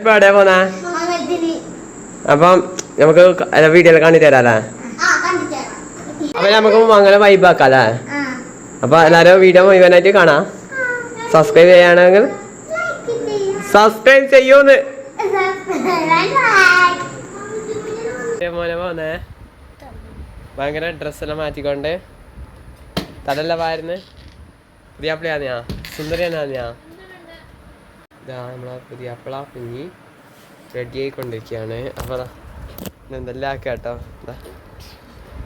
ഇപ്പൊ എവിടെയാ പോന്നാ? അപ്പം നമുക്ക് വീഡിയോയിൽ കാണിച്ചു തരാല്ലേ അപ്പൊ നമുക്ക് മംഗല വൈബ് അല്ലേ? ആ. അപ്പൊ എല്ലാരും വീഡിയോ മുഴുവനായിട്ട് കാണാം. സബ്സ്ക്രൈബ് ചെയ്യാണെങ്കിൽ സബ്സ്ക്രൈബ് ചെയ്യൂന്ന്. മോനെ പോന്നേ. ഭയങ്കര ഡ്രസ്സെല്ലാം മാറ്റിക്കൊണ്ട് തലല്ല വാരുന്ന്. പുതിയ അപ്പിളയാ സുന്ദരിയാ ഇതാ നമ്മളെ പുതിയ അപ്പള കുഞ്ഞി റെഡി ആയിക്കൊണ്ടിരിക്കുകയാണ് അപ്പോൾ എന്തെല്ലാം ആക്കാം കേട്ടോ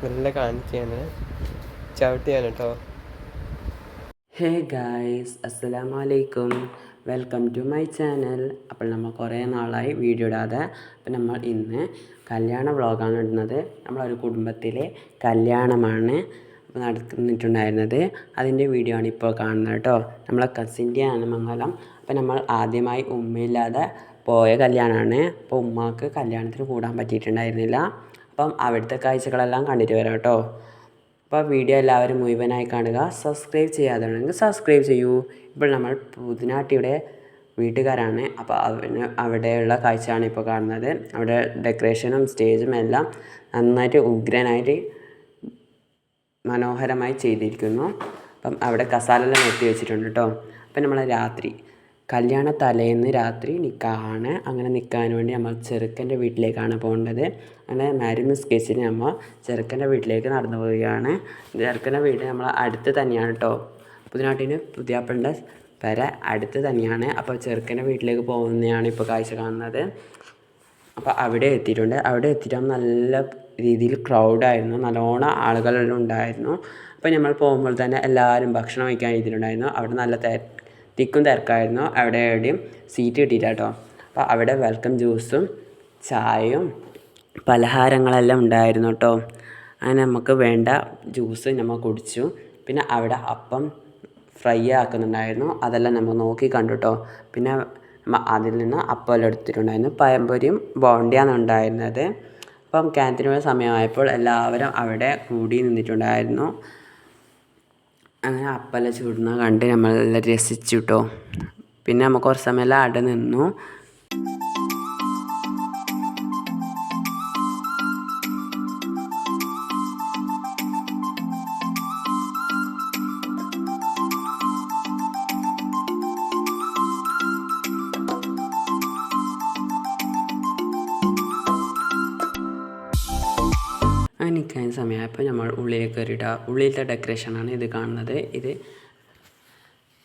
നല്ല കാണിക്കാണ് ചവിട്ടിയാണ് കേട്ടോ ഹേ ഗായ്സ് അസ്സലാമു അലൈക്കും വെൽക്കം ടു മൈ ചാനൽ. അപ്പോൾ നമ്മൾ കുറേ നാളായി വീഡിയോ ഇടാതെ. അപ്പോൾ നമ്മൾ ഇന്ന് കല്യാണ വ്ളോഗാണ് ഇടുന്നത്. നമ്മളൊരു കുടുംബത്തിലെ കല്യാണമാണ് നടന്നിട്ടുണ്ടായിരുന്നത്. അതിന്റെ വീഡിയോ ആണ് ഇപ്പോൾ കാണുന്നത് കേട്ടോ നമ്മളെ കസിന്റെ ആണ് അപ്പോൾ നമ്മൾ ആദ്യമായി ഉമ്മയില്ലാതെ പോയ കല്യാണമാണ്. അപ്പോൾ ഉമ്മാക്ക് കല്യാണത്തിന് കൂടാൻ പറ്റിയിട്ടുണ്ടായിരുന്നില്ല. അപ്പം അവിടുത്തെ കാഴ്ചകളെല്ലാം കണ്ടിട്ട് വരാം കേട്ടോ. അപ്പോൾ വീഡിയോ എല്ലാവരും മുഴുവനായി കാണുക. സബ്സ്ക്രൈബ് ചെയ്യാതാണെങ്കിൽ സബ്സ്ക്രൈബ് ചെയ്യൂ. ഇപ്പോൾ നമ്മൾ പുതിനാട്ടിയുടെ വീട്ടുകാരാണ്. അപ്പോൾ അവന് അവിടെയുള്ള കാഴ്ചയാണ് ഇപ്പോൾ കാണുന്നത്. അവിടെ ഡെക്കറേഷനും സ്റ്റേജും എല്ലാം നന്നായിട്ട് ഉഗ്രനായിട്ട് മനോഹരമായി ചെയ്തിരിക്കുന്നു. അപ്പം അവിടെ കസാലെല്ലാം നിർത്തി വെച്ചിട്ടുണ്ട് കേട്ടോ. അപ്പം നമ്മൾ രാത്രി കല്യാണ തലേന്ന് രാത്രി നിൽക്കാണ് അങ്ങനെ നിൽക്കാൻ വേണ്ടി നമ്മൾ ചെറുക്കന്റെ വീട്ടിലേക്കാണ് പോകേണ്ടത്. അങ്ങനെ മാരി നിസ്കരിച്ചിട്ട് നമ്മൾ ചെറുക്കന്റെ വീട്ടിലേക്ക് നടന്നു പോവുകയാണ്. ചെറുക്കന്റെ വീട് നമ്മൾ അടുത്ത് തന്നെയാണ് കേട്ടോ പുതിനാട്ടിന് പുതിയാപ്പളിന്റെ വരെ അടുത്ത് തന്നെയാണ്. അപ്പോൾ ചെറുക്കന്റെ വീട്ടിലേക്ക് പോകുന്നതാണ് ഇപ്പോൾ കാഴ്ച കാണുന്നത്. അപ്പോൾ അവിടെ എത്തിയിട്ടുണ്ട്. അവിടെ എത്തിയിട്ട് നല്ല രീതിയിൽ ക്രൗഡായിരുന്നു നല്ലോണം ആളുകളെല്ലാം ഉണ്ടായിരുന്നു. അപ്പോൾ നമ്മൾ പോകുമ്പോൾ തന്നെ എല്ലാവരും ഭക്ഷണം കഴിക്കാൻ എഴുതിയിട്ടുണ്ടായിരുന്നു. അവിടെ നല്ല തിക്കും തിരക്കായിരുന്നു. അവിടെ എവിടെയും സീറ്റ് കിട്ടിയില്ല കേട്ടോ. അപ്പോൾ അവിടെ വെൽക്കം ജ്യൂസും ചായയും പലഹാരങ്ങളെല്ലാം ഉണ്ടായിരുന്നു കേട്ടോ. അങ്ങനെ നമുക്ക് വേണ്ട ജ്യൂസ് നമ്മൾ കുടിച്ചു. പിന്നെ അവിടെ അപ്പം ഫ്രൈ ആക്കുന്നുണ്ടായിരുന്നു. അതെല്ലാം നമ്മൾ നോക്കി കണ്ടു കേട്ടോ. പിന്നെ അതിൽ നിന്ന് അപ്പം എടുത്തിട്ടുണ്ടായിരുന്നു. പഴംപൊരിയും ബോണ്ടിയാണ് ഉണ്ടായിരുന്നത്. അപ്പം ക്യാന്റീനുള്ള സമയമായപ്പോൾ എല്ലാവരും അവിടെ കൂടി നിന്നിട്ടുണ്ടായിരുന്നു. അങ്ങനെ അപ്പല ചൂടുന്ന കണ്ട് നമ്മളെല്ലാം രസിച്ചു കേട്ടോ പിന്നെ നമുക്ക് കുറച്ച് സമയമെല്ലാം അവിടെ നിന്നു. ഉള്ളിലേക്ക് കയറിയിട്ട് ഉള്ളിലത്തെ ഡെക്കറേഷനാണ് ഇത് കാണുന്നത്. ഇത്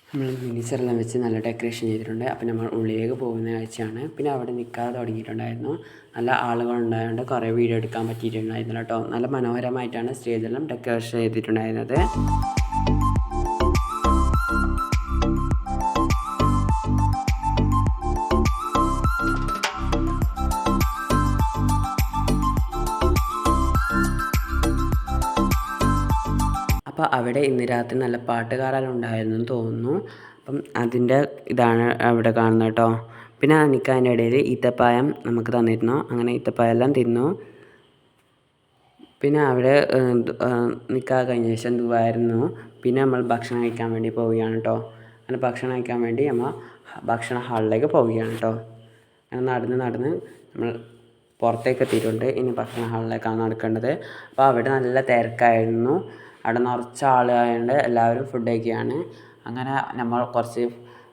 നമ്മൾ മിനിച്ചറെല്ലാം വെച്ച് നല്ല ഡെക്കറേഷൻ ചെയ്തിട്ടുണ്ട്. അപ്പോൾ നമ്മൾ ഉള്ളിലേക്ക് പോകുന്ന കാഴ്ചയാണ് പിന്നെ അവിടെ നിൽക്കാതെ തുടങ്ങിയിട്ടുണ്ടായിരുന്നു. നല്ല ആളുകൾ ഉണ്ടായതുകൊണ്ട് കുറേ വീഡിയോ എടുക്കാൻ പറ്റിയിട്ടുണ്ടായിരുന്നു കേട്ടോ നല്ല മനോഹരമായിട്ടാണ് സ്റ്റേജെല്ലാം ഡെക്കറേഷൻ ചെയ്തിട്ടുണ്ടായിരുന്നത്. അപ്പോൾ അവിടെ ഇന്ന് രാത്രി നല്ല പാട്ടുകാരെല്ലാം ഉണ്ടായിരുന്നു തോന്നുന്നു. അപ്പം അതിന്റെ ഇതാണ് അവിടെ കാണുന്നത് കേട്ടോ. പിന്നെ നിൽക്കാന്റെ ഇടയിൽ ഈത്തപ്പായം നമുക്ക് തന്നിരുന്നു. അങ്ങനെ ഈത്തപ്പായം എല്ലാം തിന്നു. പിന്നെ അവിടെ നിൽക്കാൻ കഴിഞ്ഞ ശേഷം ദുബായിരുന്നു പിന്നെ നമ്മൾ ഭക്ഷണം കഴിക്കാൻ വേണ്ടി പോവുകയാണ് കേട്ടോ. അങ്ങനെ ഭക്ഷണം കഴിക്കാൻ വേണ്ടി നമ്മൾ ഭക്ഷണ ഹാളിലേക്ക് പോവുകയാണ് കേട്ടോ. അങ്ങനെ നടന്ന് നടന്ന് നമ്മൾ പുറത്തേക്ക് എത്തിയിട്ടുണ്ട്. ഇനി ഭക്ഷണ ഹാളിലേക്കാണ് നടക്കേണ്ടത്. അപ്പോൾ അവിടെ നല്ല തിരക്കായിരുന്നു. അവിടെ നിറച്ച ആളായതുകൊണ്ട് എല്ലാവരും ഫുഡ് കഴിക്കുകയാണ്. അങ്ങനെ നമ്മൾ കുറച്ച്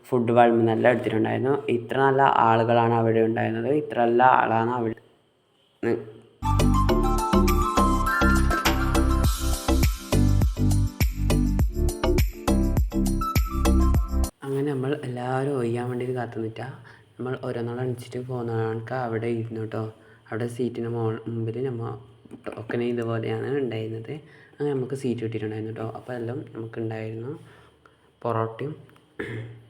ഫുഡ് വളമെന്നെല്ലാം എടുത്തിട്ടുണ്ടായിരുന്നു. ഇത്ര നല്ല ആളുകളാണ് അവിടെ ഉണ്ടായിരുന്നത്. ഇത്ര നല്ല ആളാണ് അവിടെ അങ്ങനെ നമ്മൾ എല്ലാവരും ഒയ്യാൻ വേണ്ടിയിട്ട് കാത്തു നിൽക്കുക നമ്മൾ ഓരോന്നാൾ അണിച്ചിട്ട് പോകുന്നവർക്ക് അവിടെ ഇരുന്നു കേട്ടോ അവിടെ സീറ്റിന് മുമ്പിൽ നമ്മൾ ഒക്കെ ഇതുപോലെയാണ് ഉണ്ടായിരുന്നത്. നമുക്ക് സീറ്റ് കിട്ടിയിട്ടുണ്ടായിരുന്നു കേട്ടോ. അപ്പോൾ എല്ലാം നമുക്കുണ്ടായിരുന്നു. പൊറോട്ടയും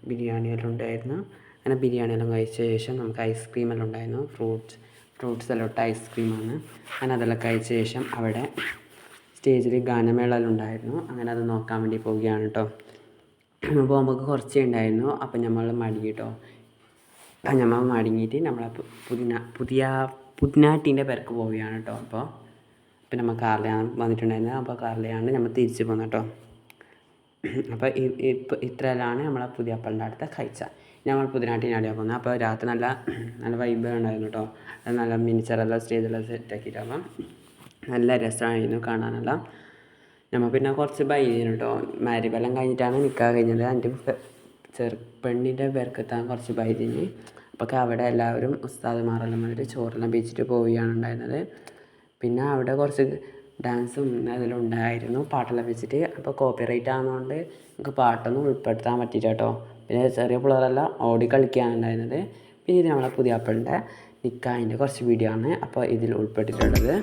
ബിരിയാണിയെല്ലാം ഉണ്ടായിരുന്നു. അങ്ങനെ ബിരിയാണിയെല്ലാം കഴിച്ച ശേഷം നമുക്ക് ഐസ്ക്രീം എല്ലാം ഉണ്ടായിരുന്നു. ഫ്രൂട്ട്സ് ഫ്രൂട്ട്സ് എല്ലാം ഇട്ട ഐസ്ക്രീമാണ് അങ്ങനെ അതെല്ലാം കഴിച്ച ശേഷം അവിടെ സ്റ്റേജിൽ ഗാനമേള എല്ലാം ഉണ്ടായിരുന്നു. അങ്ങനെ അത് നോക്കാൻ വേണ്ടി പോവുകയാണ് കേട്ടോ. അപ്പോൾ നമുക്ക് കുറച്ചേ ഉണ്ടായിരുന്നു. അപ്പം നമ്മൾ മടി കേട്ടോ. അപ്പം നമ്മൾ മടങ്ങിയിട്ട് നമ്മളെ പുതിന പുതിയ പുതിനാട്ടിന്റെ പേർക്ക് പോവുകയാണ് കേട്ടോ. അപ്പോൾ ഇപ്പം നമ്മൾ കാറിലാണ് വന്നിട്ടുണ്ടായിരുന്നത് അപ്പോൾ കാറിലാണ് നമ്മൾ തിരിച്ചു പോകുന്നത് കേട്ടോ. അപ്പോൾ ഇപ്പോൾ ഇത്രയെല്ലാം നമ്മളെ പുതിയ അപ്പളിന്റെ അടുത്ത കഴിച്ച ഞങ്ങൾ പുതിനാട്ടിനാടിയാ പോകുന്നത് അപ്പോൾ രാത്രി നല്ല നല്ല വൈബ് ഉണ്ടായിരുന്നു കേട്ടോ. നല്ല മിനിച്ചറെല്ലാം സ്റ്റേജെല്ലാം സെറ്റാക്കിയിട്ട് അപ്പം നല്ല രസമായിരുന്നു കാണാനെല്ലാം. നമ്മൾ പിന്നെ കുറച്ച് ബൈയിരുന്നു കേട്ടോ. മാരിബലം കഴിഞ്ഞിട്ടാണ് നിൽക്കാൻ കഴിഞ്ഞത്. എന്റെ ചെറു പെണ്ണിന്റെ പേർക്കെത്താൻ കുറച്ച് ബൈതിന് അപ്പോൾ അവിടെ എല്ലാവരും ഉസ്താദുമാരെല്ലാം വന്നിട്ട് ചോറെല്ലാം വെച്ചിട്ട് പോവുകയാണ് ഉണ്ടായിരുന്നത്. പിന്നെ അവിടെ കുറച്ച് ഡാൻസും അതെല്ലാം ഉണ്ടായിരുന്നു. പാട്ടെല്ലാം വെച്ചിട്ട് അപ്പോൾ കോപ്പി റൈറ്റ് ആകുന്നതുകൊണ്ട് നമുക്ക് പാട്ടൊന്നും ഉൾപ്പെടുത്താൻ പറ്റിയില്ല കേട്ടോ. പിന്നെ ചെറിയ പിള്ളേരെല്ലാം ഓടി കളിക്കുകയാണ് ഉണ്ടായിരുന്നത് പിന്നെ ഇത് നമ്മളെ പുതിയ അപ്പളിന്റെ നിക്കാഹിന്റെ കുറച്ച് വീഡിയോ ആണ് അപ്പോൾ ഇതിൽ ഉൾപ്പെട്ടിട്ടുള്ളത്.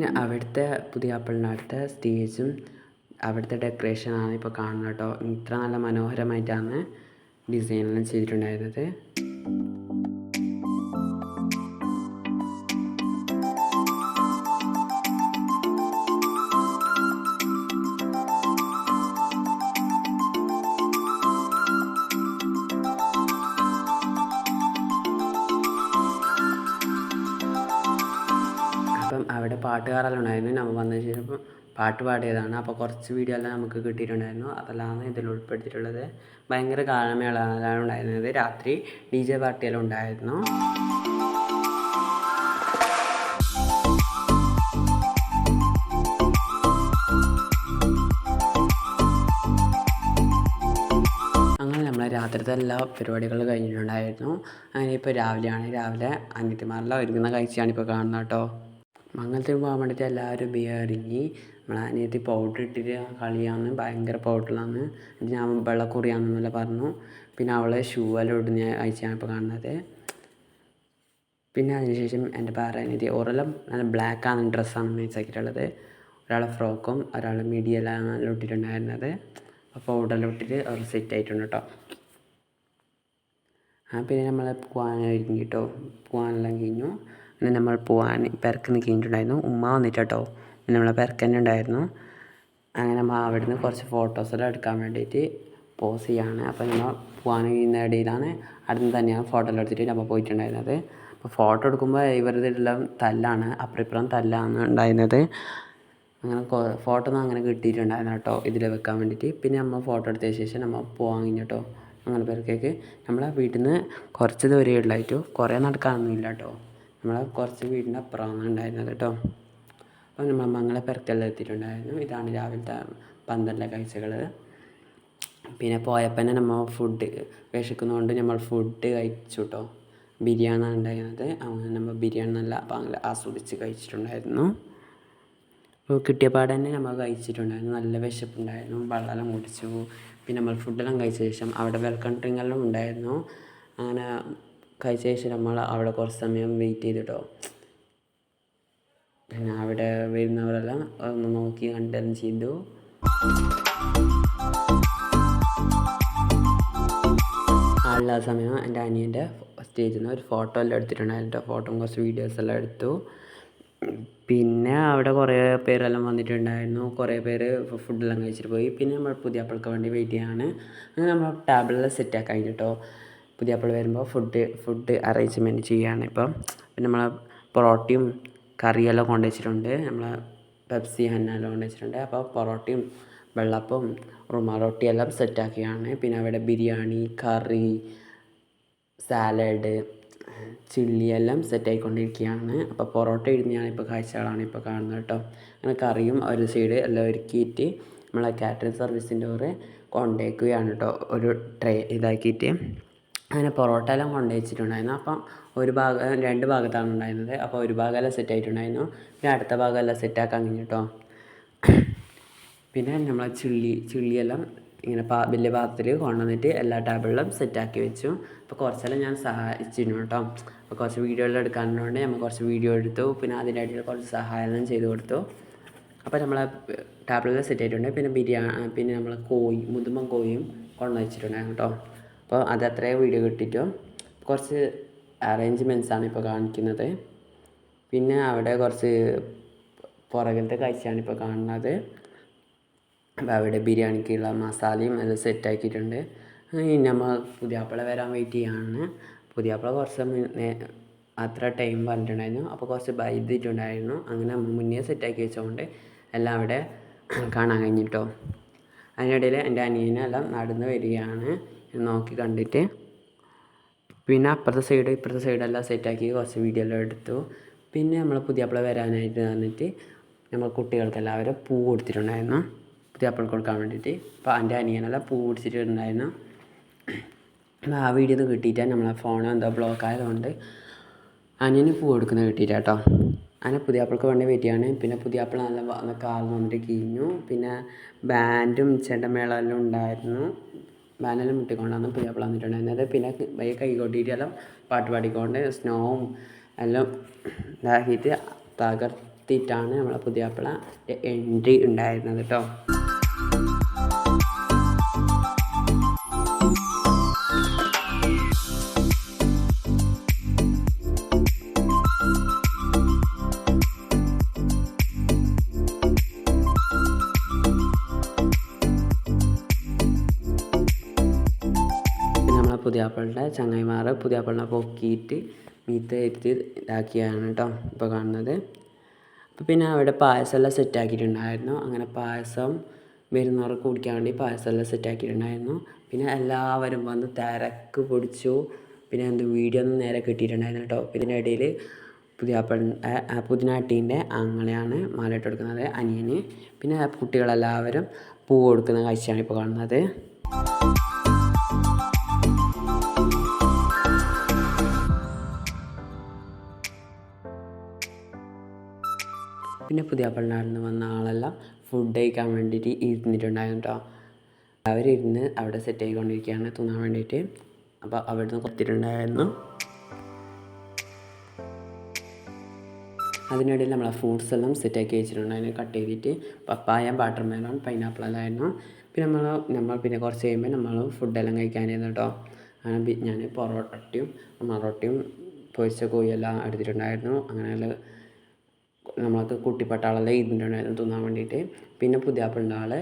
പിന്നെ അവിടുത്തെ പുതിയ ആപ്പിളിന്റെ അടുത്ത സ്റ്റേജും അവിടുത്തെ ഡെക്കറേഷനാണ് ഇപ്പോൾ കാണുന്നത് കേട്ടോ. ഇത്ര നല്ല മനോഹരമായിട്ടാണ് ഡിസൈനെല്ലാം ചെയ്തിട്ടുണ്ടായിരുന്നത്. പാട്ടുകാരെല്ലാം നമ്മൾ വന്നതിന് ശേഷം പാട്ട് പാടിയതാണ്. അപ്പോൾ കുറച്ച് വീഡിയോ എല്ലാം നമുക്ക് കിട്ടിയിട്ടുണ്ടായിരുന്നു. അതെല്ലാം ഇതിൽ ഉൾപ്പെടുത്തിയിട്ടുള്ളത്. ഭയങ്കര ഗാനമേളയാണ് ഉണ്ടായിരുന്നത് രാത്രി ഡി ജെ പാർട്ടിയെല്ലാം ഉണ്ടായിരുന്നു. രാത്രിത്തെ എല്ലാ പരിപാടികളും കഴിഞ്ഞിട്ടുണ്ടായിരുന്നു. അങ്ങനെ ഇപ്പോൾ രാവിലെയാണ്. രാവിലെ അനിയത്തിമാരെല്ലാം ഒരുങ്ങുന്ന കാഴ്ചയാണ് ഇപ്പോൾ കാണുന്നത് കേട്ടോ. മംഗലത്തിന് പോകാൻ വേണ്ടിയിട്ട് എല്ലാവരും ബിയറിങ്ങി നമ്മളെ അനിയത്തി പൗഡർ ഇട്ടിട്ട് കളിയാന്ന് ഭയങ്കര പൗഡറിലാണ് ഞാൻ വെള്ളക്കുറിയാണെന്നല്ല പറഞ്ഞു. പിന്നെ അവളെ ഷൂ എല്ലാം ഇടുന്ന അയച്ചാണ് ഇപ്പോൾ കാണുന്നത്. പിന്നെ അതിനുശേഷം എന്റെ പാറ അനിയത്തി ഒരെല്ലാം നല്ല ബ്ലാക്കാണ് ഡ്രസ്സാണ് മേച്ചാക്കിയിട്ടുള്ളത് ഒരാളെ ഫ്രോക്കും ഒരാൾ മിഡിയെല്ലാം ഇട്ടിട്ടുണ്ടായിരുന്നത്. അപ്പോൾ പൗഡറെല്ലാം ഇട്ടിട്ട് അവർ സെറ്റ് ആയിട്ടുണ്ട് കേട്ടോ ആ പിന്നെ നമ്മളെ ഒരുങ്ങി കേട്ടോ പോകാനെല്ലാം കഴിഞ്ഞു. പിന്നെ നമ്മൾ പോകാൻ പെരക്ക് നിൽക്കിയിട്ടുണ്ടായിരുന്നു ഉമ്മ വന്നിട്ട് കേട്ടോ നമ്മളെ പെരക്ക് തന്നെ ഉണ്ടായിരുന്നു. അങ്ങനെ നമ്മൾ അവിടെ നിന്ന് കുറച്ച് ഫോട്ടോസെല്ലാം എടുക്കാൻ വേണ്ടിയിട്ട് പോസ് ചെയ്യാണ്. അപ്പോൾ നമ്മൾ പോകാൻ കഴിയുന്ന ഇടയിലാണ്. അവിടെ നിന്ന് തന്നെയാണ് ഫോട്ടോ എടുത്തിട്ട് നമ്മൾ പോയിട്ടുണ്ടായിരുന്നത്. അപ്പോൾ ഫോട്ടോ എടുക്കുമ്പോൾ ഇവരുടെ എല്ലാം തല്ലാണ്. അപ്പുറം തല്ലാണ് ഉണ്ടായിരുന്നത്. അങ്ങനെ ഫോട്ടോ ഒന്നും അങ്ങനെ കിട്ടിയിട്ടുണ്ടായിരുന്നു കേട്ടോ ഇതിൽ വെക്കാൻ വേണ്ടിയിട്ട്. പിന്നെ നമ്മൾ ഫോട്ടോ എടുത്തതിന് ശേഷം നമ്മൾ പോകാൻ കഴിഞ്ഞു അങ്ങനെ പേർക്കേക്ക് നമ്മളെ വീട്ടിൽ നിന്ന് കുറച്ച് ദൂരമേ ഉള്ളായിട്ടു. കുറേ നടക്കാനൊന്നും ഇല്ല കേട്ടോ. നമ്മളെ കുറച്ച് വീടിന്റെ അപ്പുറമാണ് ഉണ്ടായിരുന്നത് കേട്ടോ. അപ്പോൾ നമ്മൾ മങ്ങളെ പെരക്കെല്ലാം എത്തിയിട്ടുണ്ടായിരുന്നു. ഇതാണ് രാവിലത്തെ പന്ത്രണ്ടിലെ കാഴ്ചകൾ പിന്നെ പോയപ്പോൾ തന്നെ നമ്മൾ ഫുഡ് വിശക്കുന്നതുകൊണ്ട് നമ്മൾ ഫുഡ് കഴിച്ചു കേട്ടോ ബിരിയാണിയാണ് ഉണ്ടായിരുന്നത്. അങ്ങനെ നമ്മൾ ബിരിയാണി നല്ല ആസ്വദിച്ച് കഴിച്ചിട്ടുണ്ടായിരുന്നു. കിട്ടിയ പാടെ തന്നെ നമ്മൾ കഴിച്ചിട്ടുണ്ടായിരുന്നു. നല്ല വിശപ്പുണ്ടായിരുന്നു. വെള്ളമെല്ലാം കുടിച്ചു. പിന്നെ നമ്മൾ ഫുഡെല്ലാം കഴിച്ച ശേഷം അവിടെ വെൽക്കം ഡ്രിങ്ക് എല്ലാം ഉണ്ടായിരുന്നു. അങ്ങനെ കഴിച്ച ശേഷം നമ്മൾ അവിടെ കുറച്ച് സമയം വെയിറ്റ് ചെയ്തിട്ടോ. പിന്നെ അവിടെ വരുന്നവരെല്ലാം ഒന്ന് നോക്കി കണ്ടെല്ലാം ചെയ്തു. ആളുള്ള സമയം എന്റെ അനിയന്റെ സ്റ്റേജിൽ നിന്ന് ഒരു ഫോട്ടോ എല്ലാം എടുത്തിട്ടുണ്ടായിരുന്നു. ഫോട്ടോയും കുറച്ച് വീഡിയോസ് എല്ലാം എടുത്തു. പിന്നെ അവിടെ കുറേ പേരെല്ലാം വന്നിട്ടുണ്ടായിരുന്നു. കുറേ പേര് ഫുഡെല്ലാം കഴിച്ചിട്ട് പോയി. പിന്നെ നമ്മൾ പുതിയ ആപ്പിൾക്ക് വേണ്ടി വെയിറ്റ് ചെയ്യാണ്. അങ്ങനെ നമ്മൾ സെറ്റ് സെറ്റാക്കാൻ കഴിഞ്ഞിട്ടോ. പുതിയ അപ്പോൾ വരുമ്പോൾ ഫുഡ് ഫുഡ് അറേഞ്ച്മെന്റ് ചെയ്യുകയാണ് ഇപ്പം പിന്നെ നമ്മൾ പൊറോട്ടയും കറിയെല്ലാം കൊണ്ടുവച്ചിട്ടുണ്ട്. നമ്മൾ പെപ്സി ഹന്നെല്ലാം കൊണ്ടുവച്ചിട്ടുണ്ട്. അപ്പോൾ പൊറോട്ടയും വെള്ളപ്പവും റുമാ റൊട്ടിയെല്ലാം സെറ്റാക്കിയാണ് പിന്നെ അവിടെ ബിരിയാണി കറി സാലഡ് ചില്ലി എല്ലാം സെറ്റായിക്കൊണ്ടിരിക്കുകയാണ് അപ്പോൾ പൊറോട്ട ഇടുന്നതാണ് ഇപ്പോൾ കാഴ്ചകളാണ് ഇപ്പോൾ കാണുന്നത് കേട്ടോ. അങ്ങനെ കറിയും ഒരു സൈഡ് എല്ലാം ഒരുക്കിയിട്ട് നമ്മളെ കാറ്ററിംഗ് സർവീസിന്റെ കൂടെ കൊണ്ടേക്കുകയാണ് കേട്ടോ. ഒരു ട്രേ ഇതാക്കിയിട്ട്. അങ്ങനെ പൊറോട്ട എല്ലാം കൊണ്ടുവച്ചിട്ടുണ്ടായിരുന്നു. അപ്പം ഒരു ഭാഗം രണ്ട് ഭാഗത്താണ് ഉണ്ടായിരുന്നത്. അപ്പോൾ ഒരു ഭാഗമെല്ലാം സെറ്റ് ആയിട്ടുണ്ടായിരുന്നു. പിന്നെ അടുത്ത ഭാഗമെല്ലാം സെറ്റാക്കാൻ കഴിഞ്ഞിട്ടോ. പിന്നെ നമ്മൾ ചുള്ളി ചുള്ളിയെല്ലാം ഇങ്ങനെ പാ വലിയ പാത്രത്തിൽ കൊണ്ടുവന്നിട്ട് എല്ലാ ടേബിളിലും സെറ്റാക്കി വെച്ചു. അപ്പോൾ കുറച്ചെല്ലാം ഞാൻ സഹായിച്ചിരുന്നു കേട്ടോ. അപ്പോൾ കുറച്ച് വീഡിയോകൾ എടുക്കാനുള്ളതുകൊണ്ട് നമ്മൾ കുറച്ച് വീഡിയോ എടുത്തു. പിന്നെ അതിന്റെ ഇടയിൽ കുറച്ച് സഹായം ചെയ്തു കൊടുത്തു. അപ്പോൾ നമ്മളെ ടേബിളിൽ സെറ്റ് ആയിട്ടുണ്ട്. പിന്നെ ബിരിയാണി പിന്നെ നമ്മൾ കോഴി മുതുമ കോഴിയും കൊണ്ടു വച്ചിട്ടുണ്ടായിരുന്നു കേട്ടോ. അപ്പോൾ അത് അത്രയും വീഡിയോ കിട്ടിയിട്ടും കുറച്ച് അറേഞ്ച്മെന്റ്സ് ആണ് ഇപ്പോൾ കാണിക്കുന്നത്. പിന്നെ അവിടെ കുറച്ച് പുറകിലത്തെ കാഴ്ചയാണ് ഇപ്പോൾ കാണുന്നത്. അപ്പോൾ അവിടെ ബിരിയാണിക്കുള്ള മസാലയും എല്ലാം സെറ്റാക്കിയിട്ടുണ്ട് നമ്മൾ പുതിയാപ്പിള വരാൻ വെയിറ്റ് ചെയ്യാണ്. പുതിയാപ്പിള കുറച്ച് അത്ര ടൈം പറഞ്ഞിട്ടുണ്ടായിരുന്നു. അപ്പോൾ കുറച്ച് വൈകിട്ടുണ്ടായിരുന്നു അങ്ങനെ നമ്മൾ മുന്നേ സെറ്റാക്കി വെച്ചുകൊണ്ട് എല്ലാം അവിടെ കാണാൻ കഴിഞ്ഞിട്ടോ. അതിനിടയിൽ എന്റെ അനിയനെല്ലാം നടന്ന് വരികയാണ്. നോക്കി കണ്ടിട്ട്. പിന്നെ അപ്പുറത്തെ സൈഡ് ഇപ്പുറത്തെ സൈഡെല്ലാം സെറ്റാക്കി കുറച്ച് വീഡിയോ എല്ലാം എടുത്തു. പിന്നെ നമ്മൾ പുതിയാപ്പിള വരാനായിട്ട് വന്നിട്ട് നമ്മൾ കുട്ടികൾക്കെല്ലാവരും പൂ കൊടുത്തിട്ടുണ്ടായിരുന്നു. പുതിയാപ്പിള കൊടുക്കാൻ വേണ്ടിയിട്ട്. അപ്പോൾ എന്റെ അനിയനെല്ലാം പൂ പിടിച്ചിട്ടുണ്ടായിരുന്നു ആ വീഡിയോ ഒന്ന് കിട്ടിയിട്ട് നമ്മളെ ഫോൺ എന്തോ ബ്ലോക്ക് ആയതുകൊണ്ട് അനിയന് പൂ കൊടുക്കുന്നത് കിട്ടിയില്ല കേട്ടോ അങ്ങനെ പുതിയാപ്പിളക്ക് വേണ്ടി വെയിറ്റിയാണ് പിന്നെ പുതിയാപ്പിള നല്ല കാലം വന്നിട്ട് കീഞ്ഞു പിന്നെ ബാൻഡും ചെണ്ടമേളെല്ലാം ഉണ്ടായിരുന്നു. ബാനെല്ലാം മുട്ടിക്കൊണ്ടാണ് പുതിയാപ്പിള വന്നിട്ടുണ്ടായിരുന്നത് പിന്നെ വയ്യ കൈ കൊട്ടിയിട്ടെല്ലാം പാട്ട് പാടിക്കൊണ്ട് സ്നോവും എല്ലാം ഇതാക്കിയിട്ട് തകർത്തിട്ടാണ് നമ്മളെ പുതിയാപ്പിള എൻട്രി ഉണ്ടായിരുന്നത് കേട്ടോ. പുതിയാപ്പിളുടെ പുതിയ പള്ളം പൊക്കിയിട്ട് മീത്ത ഇരുത്തി ഇതാക്കിയാണ് കേട്ടോ ഇപ്പോൾ കാണുന്നത്. അപ്പോൾ പിന്നെ അവിടെ പായസം എല്ലാം സെറ്റാക്കിയിട്ടുണ്ടായിരുന്നു അങ്ങനെ പായസം വരുന്നവർക്ക് കുടിക്കാൻ വേണ്ടി പായസം എല്ലാം സെറ്റാക്കിയിട്ടുണ്ടായിരുന്നു പിന്നെ എല്ലാവരും വന്ന് തിരക്ക് പൊടിച്ചു. പിന്നെ എന്ത് വീഡിയോ ഒന്നും നേരെ കിട്ടിയിട്ടുണ്ടായിരുന്നു കേട്ടോ. പിന്നെ ഇതിനിടയിൽ പുതിയ പുതിനാട്ടീന്റെ അങ്ങളെയാണ് മാലയിട്ട് കൊടുക്കുന്നത് അനിയന്. പിന്നെ കുട്ടികളെല്ലാവരും പൂ കൊടുക്കുന്ന കാഴ്ചയാണ് ഇപ്പോൾ കാണുന്നത്. പിന്നെ പുതിയ പുതിയാപ്പള്ളിനാടിന്ന് വന്ന ആളെല്ലാം ഫുഡ് കഴിക്കാൻ വേണ്ടിയിട്ട് ഇരുന്നിട്ടുണ്ടായിരുന്നു കേട്ടോ. അവരിരുന്ന് അവിടെ സെറ്റ് ആയിക്കൊണ്ടിരിക്കുകയാണ് തിന്നാൻ വേണ്ടിയിട്ട്. അപ്പോൾ അവിടുന്ന് കൊത്തിയിട്ടുണ്ടായിരുന്നു അതിനിടയിൽ നമ്മളെ ഫ്രൂട്ട്സ് എല്ലാം സെറ്റാക്കി വെച്ചിട്ടുണ്ടായിരുന്നു കട്ട് ചെയ്തിട്ട് പപ്പായ വാട്ടർ മെലോൺ പൈനാപ്പിൾ എല്ലാം ആയിരുന്നു. പിന്നെ നമ്മൾ നമ്മൾ പിന്നെ കുറച്ച് കഴിയുമ്പോൾ നമ്മൾ ഫുഡെല്ലാം കഴിക്കാനായിരുന്നു കേട്ടോ. അങ്ങനെ ഞാൻ പൊറോട്ടയും മറോട്ടയും പൊരിച്ച കോഴിയെല്ലാം എടുത്തിട്ടുണ്ടായിരുന്നു. അങ്ങനെ നമ്മളൊക്കെ കുട്ടിപ്പട്ടാളെല്ലാം ഇരുന്നിട്ടുണ്ടായിരുന്നു തിന്നാൻ വേണ്ടിയിട്ട്. പിന്നെ പുതിയാപ്പിളിന്റെ ആൾ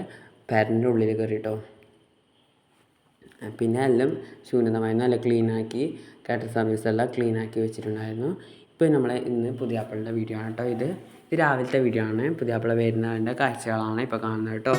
പാരന്റെ ഉള്ളിൽ കയറിട്ടോ. പിന്നെ എല്ലാം ശൂന്യതമായി നല്ല ക്ലീനാക്കി കാറ്റർ സർവീസ് എല്ലാം ക്ലീനാക്കി വെച്ചിട്ടുണ്ടായിരുന്നു. ഇപ്പോൾ നമ്മളെ ഇന്ന് പുതിയാപ്പിളിന്റെ വീഡിയോ ആണ് കേട്ടോ ഇത്. ഇത് രാവിലത്തെ വീഡിയോ ആണ്. പുതിയാപ്പിള വരുന്നതിന്റെ കാഴ്ചകളാണ് ഇപ്പോൾ കാണുന്നത് കേട്ടോ.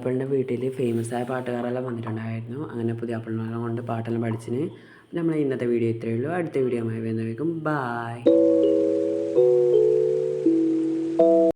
പുതിയാപ്പിളിന്റെ വീട്ടിൽ ഫേമസ് ആയ പാട്ടുകാരെല്ലാം വന്നിട്ടുണ്ടായിരുന്നു. അങ്ങനെ പുതിയാപ്പിളിനെ കൊണ്ട് പാട്ടെല്ലാം പഠിച്ചിന്. നമ്മൾ ഇന്നത്തെ വീഡിയോ ഇത്രയേ ഉള്ളൂ. അടുത്ത വീഡിയോ ആയി വരുന്നവരേക്കും ബായ്